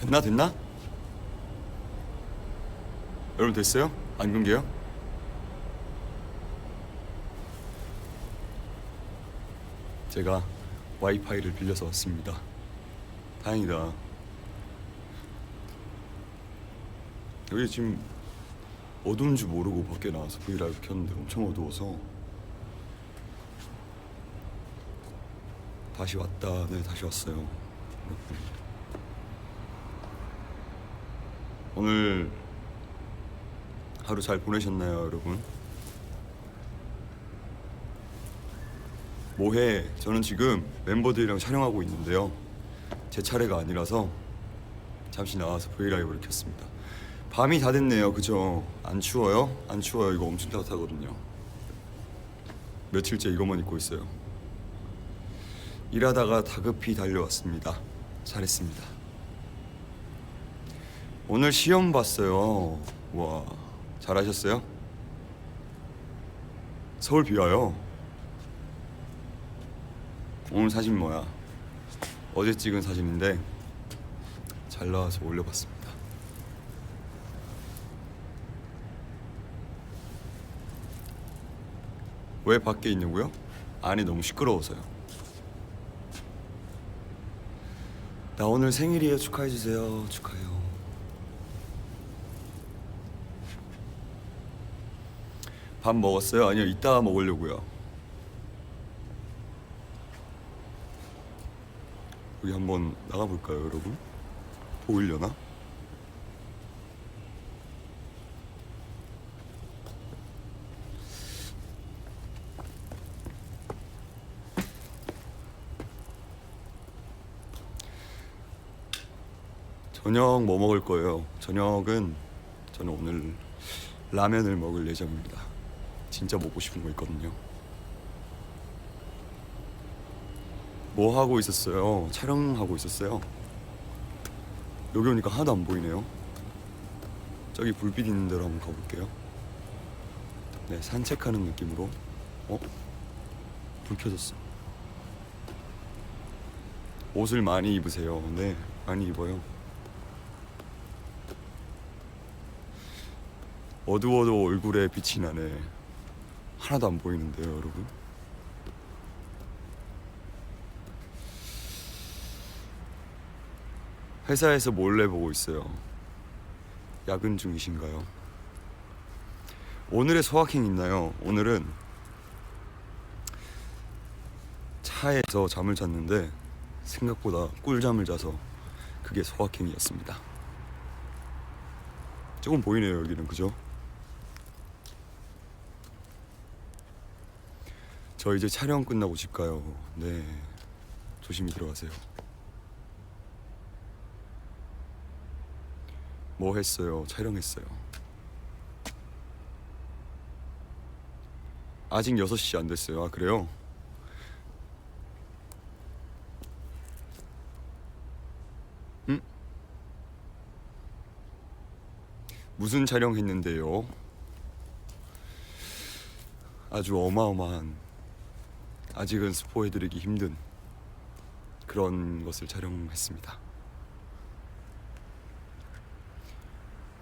됐나 됐나? 여러분 됐어요? 안 끊겨요? 제가 와이파이를 빌려서 왔습니다. 다행이다. 여기 지금 어두운 줄 모르고 밖에 나와서 브이라이브 켰는데 엄청 어두워서 다시 왔다. 네, 다시 왔어요. 여러분. 오늘 하루 잘 보내셨나요, 여러분? 뭐해? 저는 지금 멤버들이랑 촬영하고 있는데요. 제 차례가 아니라서 잠시 나와서 브이라이브를 켰습니다. 밤이 다 됐네요, 그죠? 안 추워요? 안 추워요. 이거 엄청 따뜻하거든요. 며칠째 이것만 입고 있어요. 일하다가 다급히 달려왔습니다. 잘했습니다. 오늘 시험 봤어요. 와, 잘하셨어요? 서울 비 와요. 오늘 사진 뭐야? 어제 찍은 사진인데 잘 나와서 올려봤습니다. 왜 밖에 있냐고요? 안이 너무 시끄러워서요. 나 오늘 생일이에요. 축하해 주세요. 축하해요. 밥 먹었어요? 아니요. 이따가 먹으려고요. 여기 한번 나가 볼까요, 여러분? 보이려나? 저녁 뭐 먹을 거예요? 저녁은 저는 오늘 라면을 먹을 예정입니다. 진짜 먹고 싶은 거 있거든요. 뭐 하고 있었어요? 촬영하고 있었어요. 여기 오니까 하나도 안 보이네요. 저기 불빛 있는 데로 한번 가볼게요. 네, 산책하는 느낌으로. 어? 불 켜졌어. 옷을 많이 입으세요. 네, 많이 입어요. 어두워도 얼굴에 빛이 나네. 하나도 안 보이는데요, 여러분. 회사에서 몰래 보고 있어요. 야근 중이신가요? 오늘의 소확행 있나요? 오늘은 차에서 잠을 잤는데 생각보다 꿀잠을 자서 그게 소확행이었습니다. 조금 보이네요, 여기는 그죠? 저 이제 촬영 끝나고 집 가요. 네. 조심히 들어가세요. 뭐 했어요? 촬영했어요. 아직 6시 안 됐어요. 아, 그래요? 음? 무슨 촬영했는데요? 아주 어마어마한 아직은 스포해드리기 힘든 그런 것을 촬영했습니다.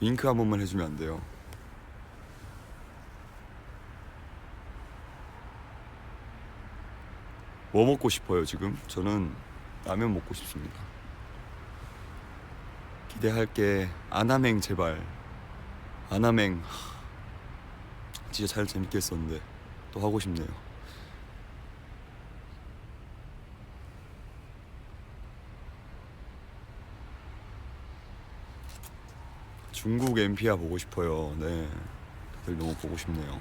윙크 한 번만 해주면 안 돼요? 뭐 먹고 싶어요 지금? 저는 라면 먹고 싶습니다. 기대할게 아나맹 제발 아나맹 하, 진짜 잘 재밌게 했었는데 또 하고 싶네요. 중국 엠피아 보고 싶어요. 네. 다들 너무 보고 싶네요.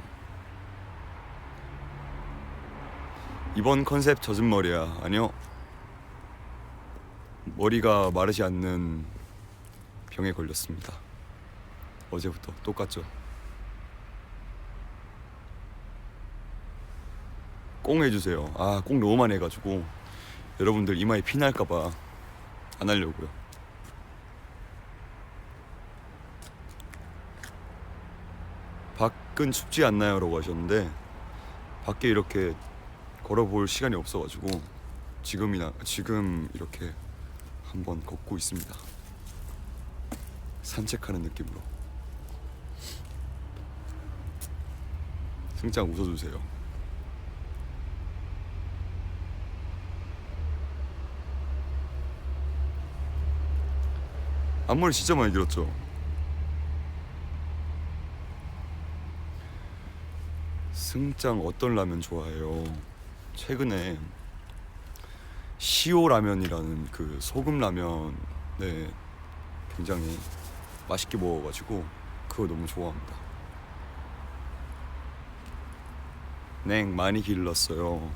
이번 컨셉 젖은 머리야. 아니요. 머리가 마르지 않는 병에 걸렸습니다. 어제부터 똑같죠. 꽁 해주세요. 아, 꽁 너무 많이 해가지고 여러분들 이마에 피 날까봐 안 하려고요. 밖은 춥지 않나요? 라고 하셨는데 밖에 이렇게 걸어볼 시간이 없어가지고 지금이나 지금 이렇게 한번 걷고 있습니다. 산책하는 느낌으로 승장 웃어주세요 앞머리 진짜 많이 길었죠 승장 어떤 라면 좋아해요 최근에 시오 라면이라는 그 소금 라면에 굉장히 맛있게 먹어가지고 그거 너무 좋아합니다. 냉 많이 길렀어요.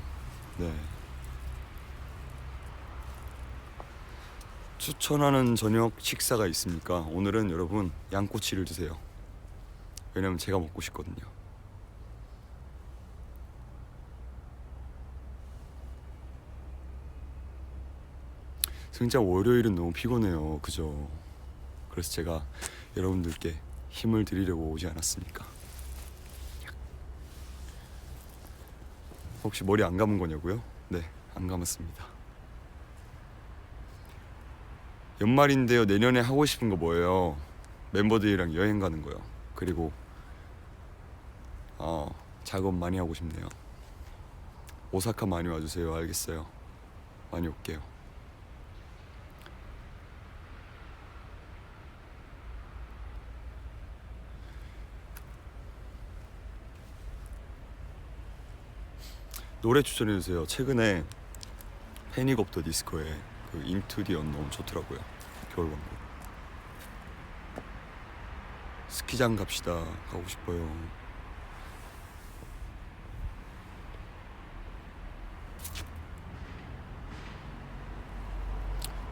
네. 추천하는 저녁 식사가 있습니까? 오늘은 여러분 양꼬치를 드세요. 왜냐면 제가 먹고 싶거든요. 진짜 월요일은 너무 피곤해요. 그죠? 그래서 제가 여러분들께 힘을 드리려고 오지 않았습니까? 혹시 머리 안 감은 거냐고요? 네, 안 감았습니다. 연말인데요. 내년에 하고 싶은 거 뭐예요? 멤버들이랑 여행 가는 거요. 그리고 어, 작업 많이 하고 싶네요. 오사카 많이 와주세요. 알겠어요. 많이 올게요. 노래 추천해 주세요. 최근에 패닉 오브 더 디스코의 그 인투 디 언노운 좋더라고요. 겨울 왕국. 스키장 갑시다. 가고 싶어요.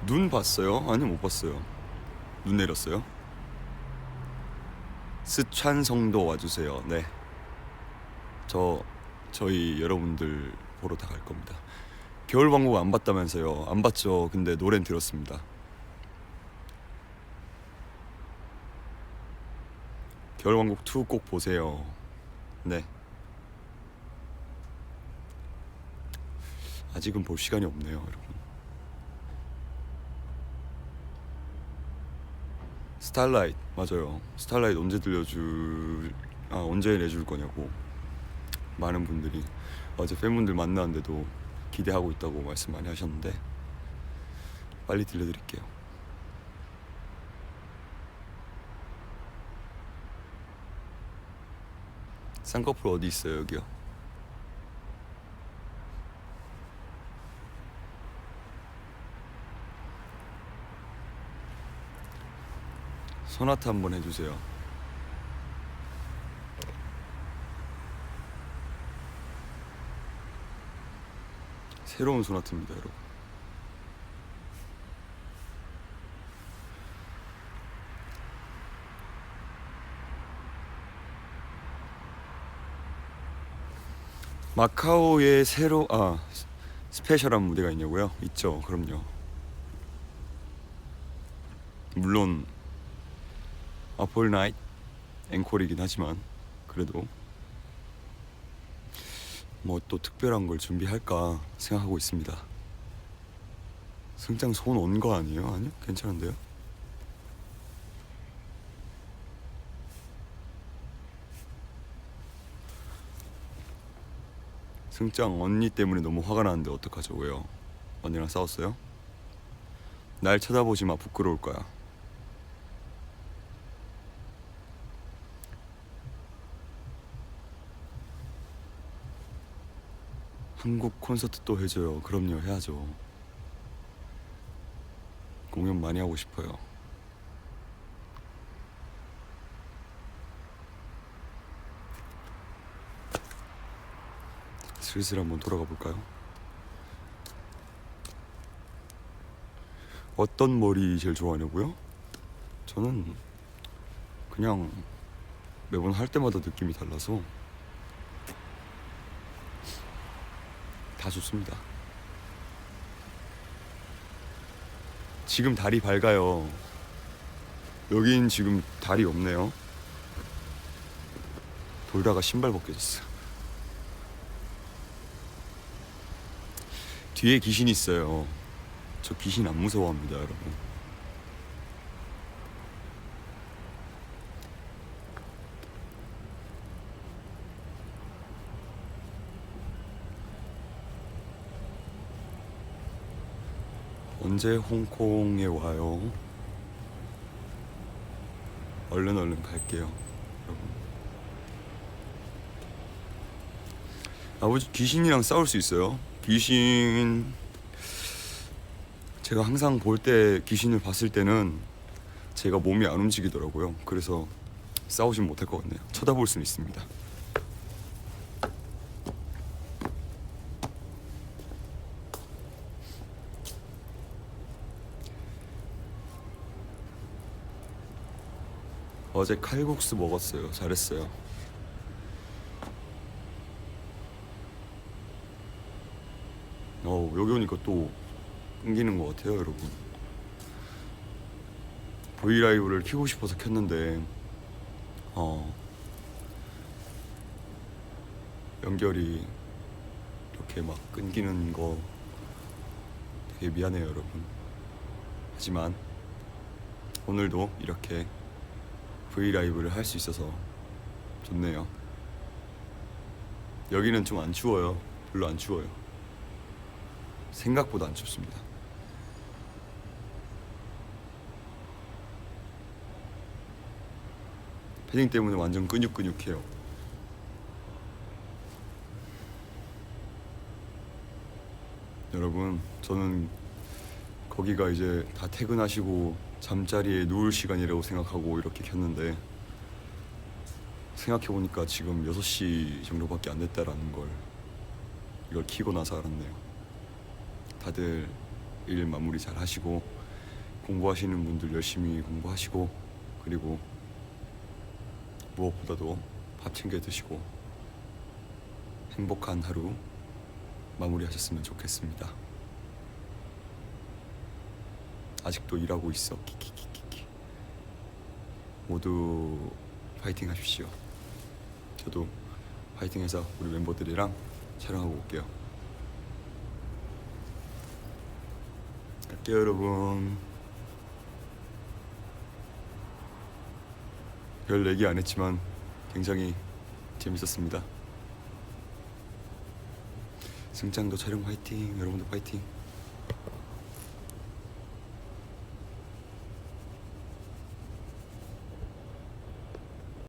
눈 봤어요? 아니 못 봤어요. 눈 내렸어요? 스촨 성도 와주세요. 네. 저 저희 여러분들 보러 다 갈 겁니다. 겨울왕국 안 봤다면서요? 안 봤죠. 근데 노래는 들었습니다. 겨울왕국 2 꼭 보세요. 네. 아직은 볼 시간이 없네요, 여러분. 스타라이트 맞아요. 스타라이트 언제 들려줄 아 언제 내줄 거냐고 많은 분들이 어제 팬분들 만나는데도 기대하고 있다고 말씀 많이 하셨는데 빨리 들려드릴게요. 쌍꺼풀 어디 있어요 여기요? 소나타 한번 해주세요. 새로운 소나트입니다, 여러분. 마카오에 새로 아 스페셜한 무대가 있냐고요? 있죠, 그럼요. 물론 아폴 나이트 앵콜이긴 하지만 그래도 뭐 또 특별한 걸 준비할까 생각하고 있습니다. 승장 손 온 거 아니에요? 아니요? 괜찮은데요? 승장 언니 때문에 너무 화가 나는데 어떡하죠? 왜요? 언니랑 싸웠어요? 날 쳐다보지 마 부끄러울 거야. 한국 콘서트 또 해줘요. 그럼요, 해야죠. 공연 많이 하고 싶어요. 슬슬 한번 돌아가 볼까요? 어떤 머리 제일 좋아하냐고요? 저는 그냥 매번 할 때마다 느낌이 달라서 다 좋습니다. 지금 달이 밝아요. 여긴 지금 달이 없네요. 돌다가 신발 벗겨졌어. 뒤에 귀신 있어요. 저 귀신 안 무서워합니다, 여러분. 언제 홍콩에 와요? 얼른 얼른 갈게요, 여러분. 아버지 귀신이랑 싸울 수 있어요? 귀신 제가 항상 볼 때 귀신을 봤을 때는 제가 몸이 안 움직이더라고요. 그래서 싸우진 못할 것 같네요. 쳐다볼 수는 있습니다. 어제 칼국수 먹었어요. 잘했어요. 어 여기 오니까 또 끊기는 것 같아요, 여러분. 브이라이브를 키고 싶어서 켰는데 어 연결이 이렇게 막 끊기는 거 되게 미안해요, 여러분. 하지만 오늘도 이렇게 브이라이브를 할 수 있어서 좋네요. 여기는 좀 안 추워요. 별로 안 추워요. 생각보다 안 춥습니다. 패딩 때문에 완전 끈육끈육해요. 여러분, 저는 거기가 이제 다 퇴근하시고 잠자리에 누울 시간이라고 생각하고 이렇게 켰는데 생각해 보니까 지금 6시 정도밖에 안 됐다라는 걸 이걸 키고 나서 알았네요. 다들 일 마무리 잘 하시고 공부하시는 분들 열심히 공부하시고 그리고 무엇보다도 밥 챙겨 드시고 행복한 하루 마무리하셨으면 좋겠습니다. 아직도 일하고 있어. 키키키키키. 모두 파이팅 하십시오. 저도 파이팅해서 우리 멤버들이랑 촬영하고 올게요. 갈게요, 여러분. 별 얘기 안 했지만 굉장히 재밌었습니다. 승장도 촬영 파이팅, 여러분도 파이팅.